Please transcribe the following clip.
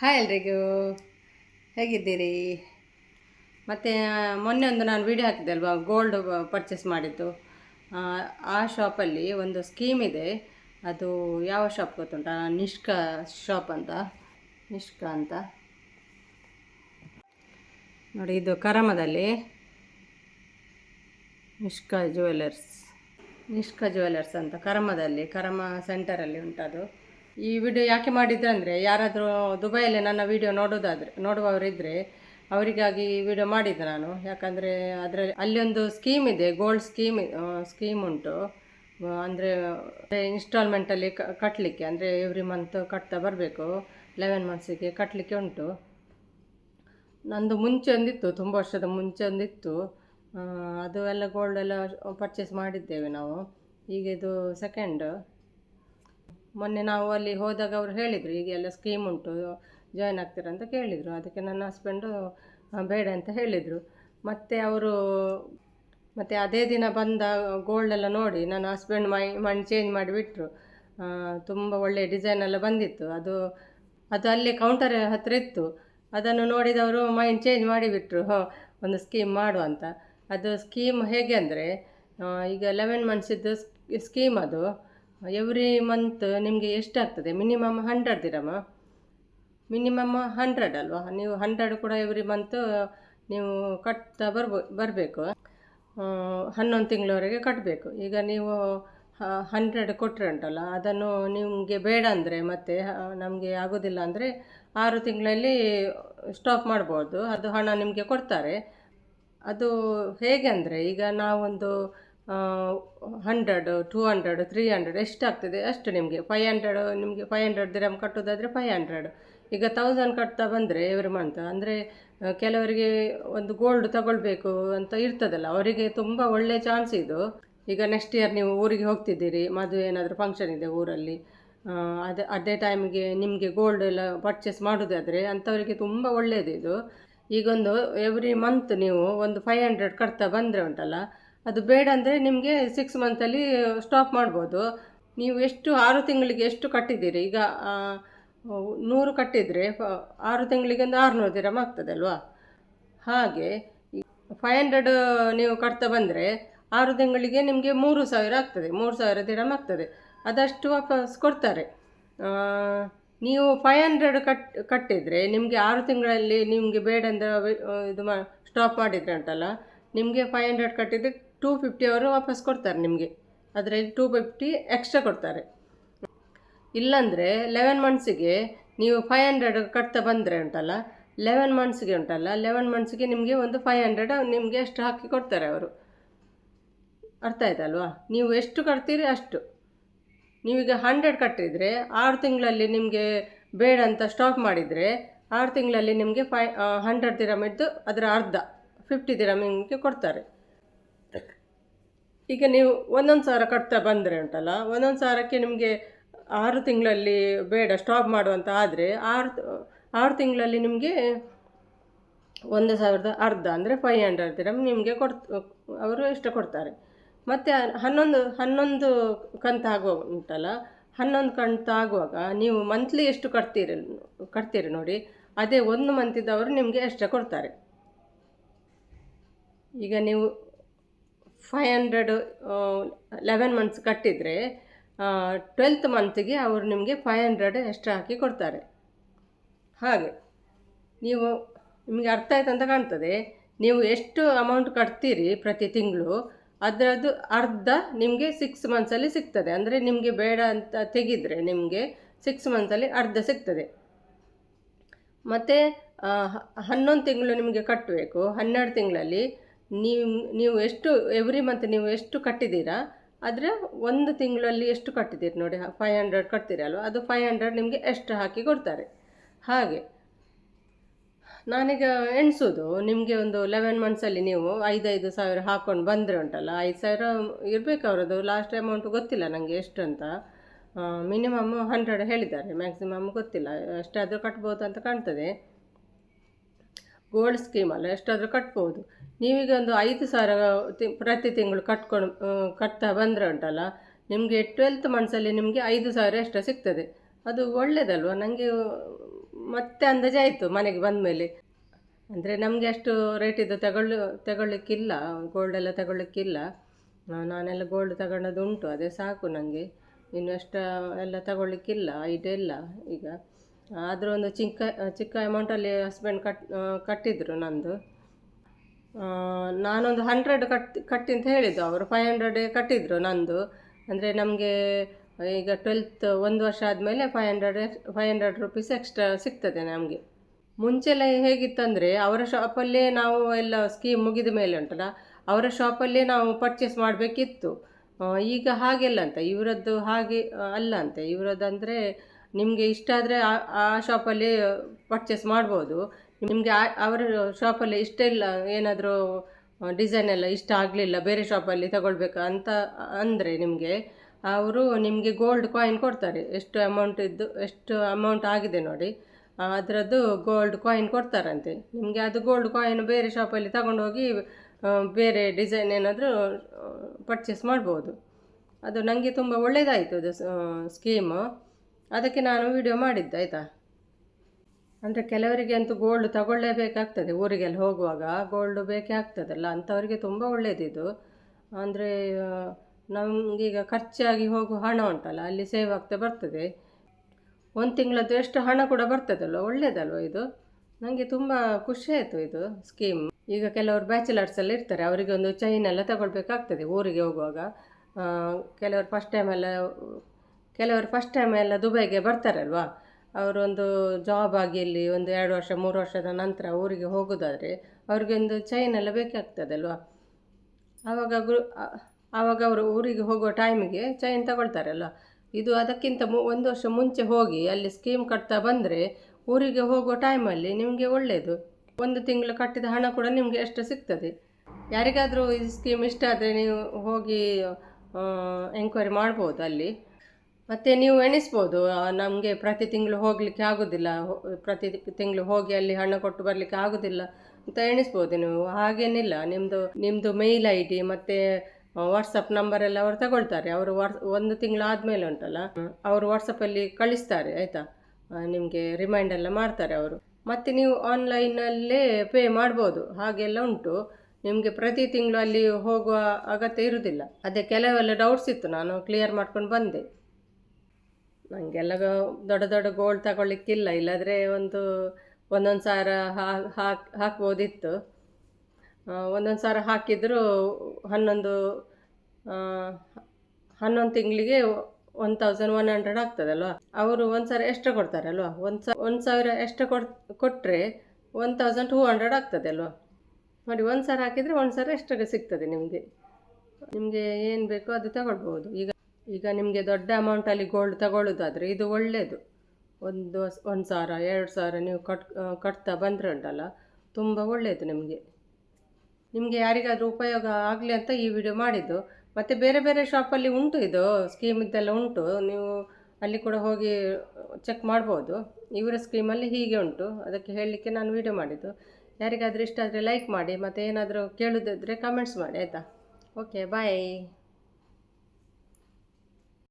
Hi ಎಲ್ರಿಗೂ. ಹೇಗಿದ್ದೀರಿ? ಮತ್ತು ಮೊನ್ನೆ ಒಂದು ನಾನು ವಿಡಿಯೋ ಹಾಕಿದ್ದೆ ಅಲ್ವಾ? ಗೋಲ್ಡ್ ಪರ್ಚೇಸ್ ಮಾಡಿದ್ದು. ಆ, ಆ ಶಾಪಲ್ಲಿ ಒಂದು ಸ್ಕೀಮ್ ಇದೆ. ಅದು ಯಾವ ಶಾಪ್ ಗೊತ್ತುಂಟ? ನಿಷ್ಕಾ ಶಾಪ್ ಅಂತ. ನಿಷ್ಕಾ ಅಂತ. ನೋಡಿ ಇದು ಕರಮದಲ್ಲಿ ನಿಷ್ಕಾ ಜ್ಯುವೆಲರ್ಸ್ ನಿಷ್ಕಾ ಜ್ಯುವೆಲರ್ಸ್ ಅಂತ ಕರಮದಲ್ಲಿ ಕರಮ ಸೆಂಟರಲ್ಲಿ ಉಂಟದು. ಈ ವಿಡಿಯೋ ಯಾಕೆ ಮಾಡಿದ್ದೆ ಅಂದರೆ, ಯಾರಾದರೂ ದುಬೈಯಲ್ಲಿ ನನ್ನ ವಿಡಿಯೋ ನೋಡೋದಾದರೆ ನೋಡುವವರಿದ್ದರೆ ಅವರಿಗಾಗಿ ಈ ವಿಡಿಯೋ ಮಾಡಿದ್ದೆ ನಾನು. ಯಾಕಂದರೆ ಅದರಲ್ಲಿ ಒಂದು ಸ್ಕೀಮ್ ಇದೆ ಗೋಲ್ಡ್ ಸ್ಕೀಮ್ ಸ್ಕೀಮ್ ಉಂಟು. ಅಂದರೆ ಇನ್ಸ್ಟಾಲ್ಮೆಂಟಲ್ಲಿ ಕಟ್ಟಲಿಕ್ಕೆ ಅಂದರೆ ಎವ್ರಿ ಮಂತ್ ಕಟ್ತಾ ಬರಬೇಕು. ಲೆವೆನ್ ಮಂತ್ಸಿಗೆ ಕಟ್ಟಲಿಕ್ಕೆ ಉಂಟು. ನಂದು ಮುಂಚೆ ಒಂದಿತ್ತು ತುಂಬ ವರ್ಷದ ಮುಂಚೆ ಒಂದಿತ್ತು ಅದು ಎಲ್ಲ ಗೋಲ್ಡ್ ಎಲ್ಲ ಪರ್ಚೇಸ್ ಮಾಡಿದ್ದೇವೆ ನಾವು. ಈಗ ಇದು ಸೆಕೆಂಡ್ ಮೊನ್ನೆ ನಾವು ಅಲ್ಲಿ ಹೋದಾಗ ಅವರು ಹೇಳಿದರು ಈಗ ಎಲ್ಲ ಸ್ಕೀಮ್ ಉಂಟು ಜಾಯ್ನ್ ಆಗ್ತೀರಾ? ಅಂತ ಕೇಳಿದರು. ಅದಕ್ಕೆ ನನ್ನ ಹಸ್ಬೆಂಡು ಬೇಡ ಅಂತ ಹೇಳಿದರು. ಮತ್ತು ಅವರು, ಮತ್ತು ಅದೇ ದಿನ ಬಂದ ಗೋಲ್ಡ್ ಎಲ್ಲ ನೋಡಿ ನನ್ನ ಹಸ್ಬೆಂಡ್ ಮೈ ಮೈಂಡ್ ಚೇಂಜ್ ಮಾಡಿಬಿಟ್ರು ತುಂಬ ಒಳ್ಳೆ ಡಿಸೈನ್ ಎಲ್ಲ ಬಂದಿತ್ತು. ಅದು ಅದು ಅಲ್ಲಿ ಕೌಂಟರ್ ಹತ್ತಿರ ಇತ್ತು. ಅದನ್ನು ನೋಡಿದವರು ಮೈಂಡ್ ಚೇಂಜ್ ಮಾಡಿಬಿಟ್ರು ಒಂದು ಸ್ಕೀಮ್ ಮಾಡು ಅಂತ. ಅದು ಸ್ಕೀಮ್ ಹೇಗೆ ಅಂದರೆ ಈಗ ಲೆವೆನ್ ಮಂತ್ಸಿದ್ದು ಸ್ಕೀಮ್ ಅದು. ಎವ್ರಿ ಮಂತ್ ನಿಮಗೆ ಎಷ್ಟಾಗ್ತದೆ ಮಿನಿಮಮ್ ಹಂಡ್ರೆಡ್ ದಿರಮ್ಮ ಮಿನಿಮಮ್ ಹಂಡ್ರೆಡ್ ಅಲ್ವಾ? ನೀವು ಹಂಡ್ರೆಡ್ ಕೂಡ ಎವ್ರಿ ಮಂತ್ ನೀವು ಕಟ್ತಾ ಬರ್ಬೋ ಬರಬೇಕು. ಹನ್ನೊಂದು ತಿಂಗಳವರೆಗೆ ಕಟ್ಟಬೇಕು ಈಗ ನೀವು ಹಂಡ್ರೆಡ್ ಕೊಟ್ಟರೆ ಉಂಟಲ್ಲ, ಅದನ್ನು ನಿಮಗೆ ಬೇಡ ಅಂದರೆ ಮತ್ತೆ ನಮಗೆ ಆಗೋದಿಲ್ಲ ಅಂದರೆ ಆರು ತಿಂಗಳಲ್ಲಿ ಸ್ಟಾಪ್ ಮಾಡ್ಬೋದು. ಅದು ಹಣ ನಿಮಗೆ ಕೊಡ್ತಾರೆ. ಅದು ಹೇಗೆ ಅಂದರೆ ಈಗ ನಾವೊಂದು hundred two hundred three hundred ಎಷ್ಟಾಗ್ತದೆ? ಅಷ್ಟು ನಿಮಗೆ. ಫೈವ್ ಹಂಡ್ರೆಡ್ ನಿಮಗೆ ಫೈವ್ ಹಂಡ್ರೆಡ್ ದಿರಮ್ ಕಟ್ಟೋದಾದರೆ ಫೈವ್ ಹಂಡ್ರೆಡ್ ಈಗ ತೌಸಂಡ್ ಕಟ್ತಾ ಬಂದರೆ ಎವ್ರಿ ಮಂತ್ ಅಂದರೆ ಕೆಲವರಿಗೆ ಒಂದು ಗೋಲ್ಡ್ ತಗೊಳ್ಬೇಕು ಅಂತ ಇರ್ತದಲ್ಲ, ಅವರಿಗೆ ತುಂಬ ಒಳ್ಳೆ ಚಾನ್ಸ್ ಇದು. ಈಗ ನೆಕ್ಸ್ಟ್ ಇಯರ್ ನೀವು ಊರಿಗೆ ಹೋಗ್ತಿದ್ದೀರಿ, ಮದುವೆ ಏನಾದರೂ ಫಂಕ್ಷನ್ ಇದೆ ಊರಲ್ಲಿ ಅದೇ ಅದೇ ಟೈಮ್ಗೆ ನಿಮಗೆ ಗೋಲ್ಡ್ ಎಲ್ಲ ಪರ್ಚೇಸ್ ಮಾಡೋದಾದರೆ ಅಂಥವರಿಗೆ ತುಂಬ ಒಳ್ಳೆಯದಿದು ಇದು ಈಗೊಂದು ಎವ್ರಿ ಮಂತ್ ನೀವು ಒಂದು ಫೈವ್ ಹಂಡ್ರೆಡ್ ಕಟ್ತಾ ಬಂದರೆ ಉಂಟಲ್ಲ ಅದು ಬೇಡ ಅಂದರೆ ನಿಮಗೆ ಸಿಕ್ಸ್ ಮಂತಲ್ಲಿ ಸ್ಟಾಪ್ ಮಾಡ್ಬೋದು. ನೀವು ಎಷ್ಟು ಆರು ತಿಂಗಳಿಗೆ ಎಷ್ಟು ಕಟ್ಟಿದ್ದೀರಿ? ಈಗ ನೂರು ಕಟ್ಟಿದರೆ ಆರು ತಿಂಗಳಿಗೆ ಒಂದು ಆರುನೂರು ದಿರಮ್ ಆಗ್ತದಲ್ವಾ? ಹಾಗೆ ಫೈವ್ ಹಂಡ್ರೆಡ್ ನೀವು ಕಟ್ತಾ ಬಂದರೆ ಆರು ತಿಂಗಳಿಗೆ ನಿಮಗೆ ಮೂರು ಸಾವಿರ ಆಗ್ತದೆ. ಮೂರು ಸಾವಿರ ದಿರಮ್ ಆಗ್ತದೆ. ಅದಷ್ಟು ವಾಪಸ್ ಕೊಡ್ತಾರೆ. ನೀವು ಫೈವ್ ಹಂಡ್ರೆಡ್ ಕಟ್, ಕಟ್ಟಿದರೆ ನಿಮಗೆ ಆರು ತಿಂಗಳಲ್ಲಿ ನಿಮಗೆ ಬೇಡ ಅಂದ್ರೆ ಇದು ಮಾ ಸ್ಟಾಪ್ ಮಾಡಿದರೆ ಉಂಟಲ್ಲ ನಿಮಗೆ ಫೈವ್ ಹಂಡ್ರೆಡ್ ಕಟ್ಟಿದರೆ ಟೂ ಫಿಫ್ಟಿ ಅವರು ವಾಪಸ್ ಕೊಡ್ತಾರೆ ನಿಮಗೆ. ಅದರಲ್ಲಿ ಟೂ ಫಿಫ್ಟಿ ಎಕ್ಸ್ಟ್ರಾ ಕೊಡ್ತಾರೆ. ಇಲ್ಲಾಂದರೆ ಲೆವೆನ್ ಮಂತ್ಸಿಗೆ ನೀವು ಫೈವ್ ಹಂಡ್ರೆಡ್ ಕಟ್ತಾ ಬಂದರೆ ಉಂಟಲ್ಲ ಲೆವೆನ್ ಮಂತ್ಸ್ಗೆ ಉಂಟಲ್ಲ ಲೆವೆನ್ ಮಂತ್ಸ್ಗೆ ನಿಮಗೆ ಒಂದು ಫೈವ್ ಹಂಡ್ರೆಡ್ ನಿಮಗೆ ಎಷ್ಟು ಹಾಕಿ ಕೊಡ್ತಾರೆ ಅವರು. ಅರ್ಥ ಆಯ್ತಲ್ವಾ? ನೀವು ಎಷ್ಟು ಕಟ್ತೀರಿ ಅಷ್ಟು. ನೀವೀಗ ಹಂಡ್ರೆಡ್ ಕಟ್ಟಿದರೆ ಆರು ತಿಂಗಳಲ್ಲಿ ನಿಮಗೆ ಬೇಡ ಅಂತ ಸ್ಟಾಪ್ ಮಾಡಿದರೆ ಆರು ತಿಂಗಳಲ್ಲಿ ನಿಮಗೆ ಫೈ ಹಂಡ್ರೆಡ್ ದಿರಮ್ ಇದ್ದು ಅದರ ಅರ್ಧ ಫಿಫ್ಟಿ ದಿರಮ್ ನಿಮಗೆ ಕೊಡ್ತಾರೆ. ಈಗ ನೀವು ಒಂದೊಂದು ಸಾವಿರ ಕಟ್ತಾ ಬಂದರೆ ಉಂಟಲ್ಲ, ಒಂದೊಂದು ಸಾವಿರಕ್ಕೆ ನಿಮಗೆ ಆರು ತಿಂಗಳಲ್ಲಿ ಬೇಡ ಸ್ಟಾಪ್ ಮಾಡುವಂತ ಆದರೆ ಆರು ಆರು ತಿಂಗಳಲ್ಲಿ ನಿಮಗೆ ಒಂದು ಸಾವಿರದ ಅರ್ಧ ಅಂದರೆ ಫೈವ್ ಹಂಡ್ರೆಡ್ ದಿರಮ್ ನಿಮಗೆ ಕೊಡ್ ಅವರು ಎಷ್ಟು ಕೊಡ್ತಾರೆ. ಮತ್ತು ಹನ್ನೊಂದು ಹನ್ನೊಂದು ಕಂತು ಆಗುವ ಉಂಟಲ್ಲ, ಹನ್ನೊಂದು ಕಂತು ಆಗುವಾಗ ನೀವು ಮಂತ್ಲಿ ಎಷ್ಟು ಕಟ್ತೀರಿ ಕಟ್ತೀರಿ ನೋಡಿ, ಅದೇ ಒಂದು ಮಂತಿದ್ದವರು ನಿಮಗೆ ಎಕ್ಸ್ಟ್ರಾ ಕೊಡ್ತಾರೆ. ಈಗ ನೀವು ಫೈವ್ ಹಂಡ್ರೆಡ್ ಲೆವೆನ್ ಮಂತ್ಸ್ ಕಟ್ಟಿದರೆ ಟ್ವೆಲ್ತ್ ಮಂತ್ಗೆ ಅವರು ನಿಮಗೆ ಫೈವ್ ಹಂಡ್ರೆಡ್ ಎಕ್ಸ್ಟ್ರಾ ಹಾಕಿ ಕೊಡ್ತಾರೆ. ಹಾಗೆ, ನೀವು ನಿಮಗೆ ಅರ್ಥ ಆಯ್ತು ಅಂತ ಕಾಣ್ತದೆ. ನೀವು ಎಷ್ಟು ಅಮೌಂಟ್ ಕಟ್ತೀರಿ ಪ್ರತಿ ತಿಂಗಳು, ಅದರದ್ದು ಅರ್ಧ ನಿಮಗೆ ಸಿಕ್ಸ್ ಮಂತ್ಸಲ್ಲಿ ಸಿಗ್ತದೆ. ಅಂದರೆ ನಿಮಗೆ ಬೇಡ ಅಂತ ತೆಗೆದರೆ ನಿಮಗೆ ಸಿಕ್ಸ್ ಮಂತ್ಸಲ್ಲಿ ಅರ್ಧ ಸಿಗ್ತದೆ. ಮತ್ತು ಹನ್ನೊಂದು ತಿಂಗಳು ನಿಮಗೆ ಕಟ್ಟಬೇಕು ಹನ್ನೆರಡು ತಿಂಗಳಲ್ಲಿ ನೀವು ನೀವು ಎಷ್ಟು ಎವ್ರಿ ಮಂತ್ ನೀವು ಎಷ್ಟು ಕಟ್ಟಿದ್ದೀರಾ, ಆದರೆ ಒಂದು ತಿಂಗಳಲ್ಲಿ ಎಷ್ಟು ಕಟ್ಟಿದ್ದೀರಿ ನೋಡಿ ಫೈವ್ ಹಂಡ್ರೆಡ್ ಕಟ್ತೀರಲ್ವ ಅದು ಫೈವ್ ಹಂಡ್ರೆಡ್ ನಿಮಗೆ ಎಷ್ಟು ಹಾಕಿ ಕೊಡ್ತಾರೆ. ಹಾಗೆ, ನಾನೀಗ ಎಣಿಸೋದು, ನಿಮಗೆ ಒಂದು ಲೆವೆನ್ ಮಂತ್ಸಲ್ಲಿ ನೀವು ಐದೈದು ಸಾವಿರ ಹಾಕ್ಕೊಂಡು ಬಂದರೆ ಉಂಟಲ್ಲ, ಐದು ಸಾವಿರ ಇರಬೇಕು ಅವರದ್ದು ಲಾಸ್ಟ್ ಅಮೌಂಟ್ ಗೊತ್ತಿಲ್ಲ ನನಗೆ ಎಷ್ಟು ಅಂತ. ಮಿನಿಮಮ್ ಹಂಡ್ರೆಡ್ ಹೇಳಿದ್ದಾರೆ ಮ್ಯಾಕ್ಸಿಮಮ್ ಗೊತ್ತಿಲ್ಲ, ಎಷ್ಟಾದರೂ ಕಟ್ಬೋದು ಅಂತ ಕಾಣ್ತದೆ. ಗೋಲ್ಡ್ ಸ್ಕೀಮಲ್ಲ ಎಷ್ಟಾದರೂ ಕಟ್ಬೋದು. ನೀವೀಗ ಒಂದು ಐದು ಸಾವಿರ ಪ್ರತಿ ತಿಂಗಳು ಕಟ್ಕೊಂಡು ಕಟ್ತಾ ಬಂದರೆ ಉಂಟಲ್ಲ ನಿಮಗೆ ಟ್ವೆಲ್ತ್ ಮಂತ್ಸಲ್ಲಿ ನಿಮಗೆ ಐದು ಸಾವಿರ ಎಷ್ಟು ಸಿಗ್ತದೆ. ಅದು ಒಳ್ಳೆಯದಲ್ವ ನನಗೆ ಮತ್ತೆ ಅಂದಾಜಾಯಿತು ಮನೆಗೆ ಬಂದ ಮೇಲೆ ಅಂದರೆ ನಮಗೆ ಅಷ್ಟು ರೇಟಿದ್ದು ತಗೊಳ್ಳು ತಗೊಳ್ಳಿಕ್ಕಿಲ್ಲ ಗೋಲ್ಡ್ ಎಲ್ಲ ತಗೊಳ್ಳಿಕ್ಕಿಲ್ಲ. ನಾನೆಲ್ಲ ಗೋಲ್ಡ್ ತಗೊಂಡದ್ದು ಉಂಟು ಅದೇ ಸಾಕು ನನಗೆ ಇನ್ನು ಅಷ್ಟು ಎಲ್ಲ ತಗೊಳ್ಳಿಕ್ಕಿಲ್ಲ ಇಲ್ಲ ಈಗ. ಆದರೂ ಒಂದು ಚಿಕ್ಕ ಚಿಕ್ಕ ಅಮೌಂಟಲ್ಲಿ ಹಸ್ಬೆಂಡ್ ಕಟ್ ಕಟ್ಟಿದ್ರು ನಂದು. ಆ, ನಾನೊಂದು ಹಂಡ್ರೆಡ್ ಕಟ್ ಕಟ್ಟಿ ಅಂತ ಹೇಳಿದ್ದು. ಅವರು ಫೈವ್ ಹಂಡ್ರೆಡ್ ಕಟ್ಟಿದ್ರು ನಂದು. ಅಂದರೆ ನಮಗೆ ಈಗ ಟ್ವೆಲ್ತ್ ಒಂದು ವರ್ಷ ಆದಮೇಲೆ five hundred five hundred rupees extra ಸಿಗ್ತದೆ ನಮಗೆ. ಮುಂಚೆಲ್ಲ ಹೇಗಿತ್ತಂದರೆ ಅವರ ಶಾಪಲ್ಲೇ ನಾವು ಎಲ್ಲ ಸ್ಕೀಮ್ ಮುಗಿದ ಮೇಲೆ ಉಂಟಲ್ಲ, ಅವರ ಶಾಪಲ್ಲೇ ನಾವು ಪರ್ಚೇಸ್ ಮಾಡಬೇಕಿತ್ತು. ಈಗ ಹಾಗೆಲ್ಲ ಅಂತ, ಇವರದ್ದು ಹಾಗೆ ಅಲ್ಲ ಅಂತೆ. ಇವರದ್ದಂದರೆ ನಿಮಗೆ ಇಷ್ಟ ಆದರೆ ಆ ಶಾಪಲ್ಲಿ ಪರ್ಚೇಸ್ ಮಾಡ್ಬೋದು. ನಿಮಗೆ ಅವರ ಶಾಪಲ್ಲಿ ಇಷ್ಟ ಇಲ್ಲ, ಏನಾದರೂ ಡಿಸೈನ್ ಎಲ್ಲ ಇಷ್ಟ ಆಗಲಿಲ್ಲ, ಬೇರೆ ಶಾಪಲ್ಲಿ ತಗೊಳ್ಬೇಕು ಅಂತ, ಅಂದರೆ ನಿಮಗೆ, ಅವರು ನಿಮಗೆ ಗೋಲ್ಡ್ ಕಾಯಿನ್ ಕೊಡ್ತಾರೆ. ಎಷ್ಟು ಅಮೌಂಟ್ ಇದ್ದು, ಎಷ್ಟು ಅಮೌಂಟ್ ಆಗಿದೆ ನೋಡಿ, ಅದರದ್ದು ಗೋಲ್ಡ್ ಕಾಯಿನ್ ಕೊಡ್ತಾರಂತೆ. ನಿಮಗೆ ಅದು ಗೋಲ್ಡ್ ಕಾಯಿನ್ ಬೇರೆ ಶಾಪಲ್ಲಿ ತಗೊಂಡೋಗಿ ಬೇರೆ ಡಿಸೈನ್ ಏನಾದರೂ ಪರ್ಚೇಸ್ ಮಾಡ್ಬೋದು. ಅದು ನನಗೆ ತುಂಬ ಒಳ್ಳೆಯದಾಯಿತು ಅದು ಸ್ಕೀಮು ಅದಕ್ಕೆ ನಾನು ವಿಡಿಯೋ ಮಾಡಿದ್ದೆ, ಆಯಿತಾ? ಅಂದರೆ ಕೆಲವರಿಗೆ ಅಂತೂ ಗೋಲ್ಡ್ ತಗೊಳ್ಳೇಬೇಕಾಗ್ತದೆ. ಊರಿಗೆಲ್ಲ ಹೋಗುವಾಗ ಗೋಲ್ಡ್ ಬೇಕೇ ಆಗ್ತದಲ್ಲ? ಅಂಥವರಿಗೆ ತುಂಬ ಒಳ್ಳೆಯದಿದು ಅಂದರೆ ನಮಗೀಗ ಖರ್ಚಾಗಿ ಹೋಗುವ ಹಣ ಉಂಟಲ್ಲ, ಅಲ್ಲಿ ಸೇವ್ ಆಗ್ತಾ ಬರ್ತದೆ. ಒಂದು ತಿಂಗಳದ್ದು ಎಷ್ಟು ಹಣ ಕೂಡ ಬರ್ತದಲ್ವ ಒಳ್ಳೇದಲ್ವ ಇದು? ನನಗೆ ತುಂಬ ಖುಷಿ ಆಯಿತು ಇದು ಸ್ಕೀಮ್ ಈಗ ಕೆಲವರು ಬ್ಯಾಚುಲರ್ಸ್ ಎಲ್ಲ ಇರ್ತಾರೆ ಅವರಿಗೆ ಒಂದು ಚೈನ್ ಎಲ್ಲ ತಗೊಳ್ಬೇಕಾಗ್ತದೆ ಊರಿಗೆ ಹೋಗುವಾಗ. ಕೆಲವರು ಫಸ್ಟ್ ಟೈಮ್ ಎಲ್ಲ, ಕೆಲವರು ಫಸ್ಟ್ ಟೈಮ್ ಎಲ್ಲ ದುಬೈಗೆ ಬರ್ತಾರಲ್ವಾ? ಅವರೊಂದು ಜಾಬ್ ಇಲ್ಲಿ ಒಂದು ಎರಡು ವರ್ಷ, ಮೂರು ವರ್ಷದ ನಂತರ ಊರಿಗೆ ಹೋಗೋದಾದರೆ ಅವ್ರಿಗೆ ಒಂದು ಚೈನ್ ಎಲ್ಲ ಬೇಕಾಗ್ತದಲ್ವಾ? ಆವಾಗ ಗ್ರೂ ಆವಾಗ ಅವರು ಊರಿಗೆ ಹೋಗೋ ಟೈಮಿಗೆ ಚೈನ್ ತಗೊಳ್ತಾರಲ್ವ? ಇದು ಅದಕ್ಕಿಂತ ಮು, ಒಂದು ವರ್ಷ ಮುಂಚೆ ಹೋಗಿ ಅಲ್ಲಿ ಸ್ಕೀಮ್ ಕಟ್ತಾ ಬಂದರೆ ಊರಿಗೆ ಹೋಗೋ ಟೈಮಲ್ಲಿ ನಿಮಗೆ ಒಳ್ಳೆಯದು ಒಂದು ತಿಂಗಳು ಕಟ್ಟಿದ ಹಣ ಕೂಡ ನಿಮಗೆ ಎಷ್ಟು ಸಿಗ್ತದೆ? ಯಾರಿಗಾದರೂ ಈ ಸ್ಕೀಮ್ ಇಷ್ಟ ಆದರೆ ನೀವು ಹೋಗಿ ಎಂಕ್ವೈರಿ ಮಾಡ್ಬೋದು ಅಲ್ಲಿ. ಮತ್ತು ನೀವು ಎಣಿಸ್ಬೋದು ನಮಗೆ ಪ್ರತಿ ತಿಂಗಳು ಹೋಗಲಿಕ್ಕೆ ಆಗೋದಿಲ್ಲ ಪ್ರತಿ ತಿಂಗಳು ಹೋಗಿ ಅಲ್ಲಿ ಹಣ ಕೊಟ್ಟು ಬರಲಿಕ್ಕೆ ಆಗೋದಿಲ್ಲ ಅಂತ ಎಣಿಸ್ಬೋದು ನೀವು. ಹಾಗೇನಿಲ್ಲ ನಿಮ್ಮದು ನಿಮ್ಮದು ಮೇಲ್ ಐ ಡಿ ಮತ್ತು ವಾಟ್ಸಪ್ ನಂಬರ್ ಎಲ್ಲ ಅವರು ತಗೊಳ್ತಾರೆ. ಅವರು ವಾಟ್ಸ್ ಒಂದು ತಿಂಗಳು ಆದಮೇಲೆ ಉಂಟಲ್ಲ, ಅವರು ವಾಟ್ಸಪ್ಪಲ್ಲಿ ಕಳಿಸ್ತಾರೆ, ಆಯಿತಾ? ನಿಮಗೆ ರಿಮೈಂಡ್ ಎಲ್ಲ ಮಾಡ್ತಾರೆ ಅವರು. ಮತ್ತು ನೀವು ಆನ್ಲೈನಲ್ಲೇ ಪೇ ಮಾಡ್ಬೋದು, ಹಾಗೆಲ್ಲ ಉಂಟು. ನಿಮಗೆ ಪ್ರತಿ ತಿಂಗಳು ಅಲ್ಲಿ ಹೋಗುವ ಅಗತ್ಯ ಇರುವುದಿಲ್ಲ ಅದೇ ಕೆಲವೆಲ್ಲ ಡೌಟ್ಸ್ ಇತ್ತು, ನಾನು ಕ್ಲಿಯರ್ ಮಾಡ್ಕೊಂಡು ಬಂದೆ. ನನಗೆಲ್ಲ ದೊಡ್ಡ ದೊಡ್ಡ ಗೋಲ್ಡ್ ತಗೊಳ್ಳಿಕ್ಕಿಲ್ಲ. ಇಲ್ಲಾದರೆ ಒಂದು ಒಂದೊಂದು ಸಾವಿರ ಹಾಕಿ, ಹಾಕ್ಬೋದಿತ್ತು. ಒಂದೊಂದು ಸಾವಿರ ಹಾಕಿದರೂ ಹನ್ನೊಂದು ಹನ್ನೊಂದು ತಿಂಗಳಿಗೆ ಒನ್ ತೌಸಂಡ್ ಒನ್ ಹಂಡ್ರೆಡ್ ಆಗ್ತದಲ್ವ? ಅವರು ಒಂದು ಸಾವಿರ ಎಕ್ಸ್ಟ್ರಾ ಕೊಡ್ತಾರಲ್ವಾ? ಒಂದು ಸ, ಒಂದು ಸಾವಿರ ಎಷ್ಟು ಕೊಡ್ ಕೊಟ್ಟರೆ ಒನ್ ತೌಸಂಡ್ ಟೂ ಹಂಡ್ರೆಡ್ ಆಗ್ತದೆ ನೋಡಿ, ಒಂದು ಸಾವಿರ ಹಾಕಿದರೆ ಒಂದು ಸಾವಿರ ಎಕ್ಸ್ಟ್ರಾಗೆ ಸಿಗ್ತದೆ ನಿಮಗೆ. ನಿಮಗೆ ಏನು ಬೇಕೋ ಅದು ತಗೊಳ್ಬೋದು ಈಗ ಈಗ ನಿಮಗೆ ದೊಡ್ಡ ಅಮೌಂಟಲ್ಲಿ ಗೋಲ್ಡ್ ತಗೊಳ್ಳೋದಾದರೆ ಇದು ಒಳ್ಳೆಯದು ಒಂದು ಒಂದು ಸಾವಿರ ಎರಡು ಸಾವಿರ ನೀವು ಕಟ್ ಕಟ್ತಾ ಬಂದರೆ ಉಂಟಲ್ಲ ತುಂಬ ಒಳ್ಳೆಯದು ನಿಮಗೆ. ನಿಮಗೆ ಯಾರಿಗಾದರೂ ಉಪಯೋಗ ಆಗಲಿ ಅಂತ ಈ ವಿಡಿಯೋ ಮಾಡಿದ್ದು. ಮತ್ತು ಬೇರೆ ಬೇರೆ ಶಾಪಲ್ಲಿ ಉಂಟು ಇದು ಸ್ಕೀಮ್ ಇದ್ದೆಲ್ಲ ಉಂಟು. ನೀವು ಅಲ್ಲಿ ಕೂಡ ಹೋಗಿ ಚೆಕ್ ಮಾಡ್ಬೋದು. ಇವರ ಸ್ಕೀಮಲ್ಲಿ ಹೀಗೆ ಉಂಟು. ಅದಕ್ಕೆ ಹೇಳಲಿಕ್ಕೆ ನಾನು ವಿಡಿಯೋ ಮಾಡಿದ್ದು. ಯಾರಿಗಾದರೂ ಇಷ್ಟ ಆದರೆ ಲೈಕ್ ಮಾಡಿ, ಮತ್ತು ಏನಾದರೂ ಕೇಳೋದಿದ್ರೆ ಕಮೆಂಟ್ಸ್ ಮಾಡಿ, ಆಯಿತಾ? Okay bye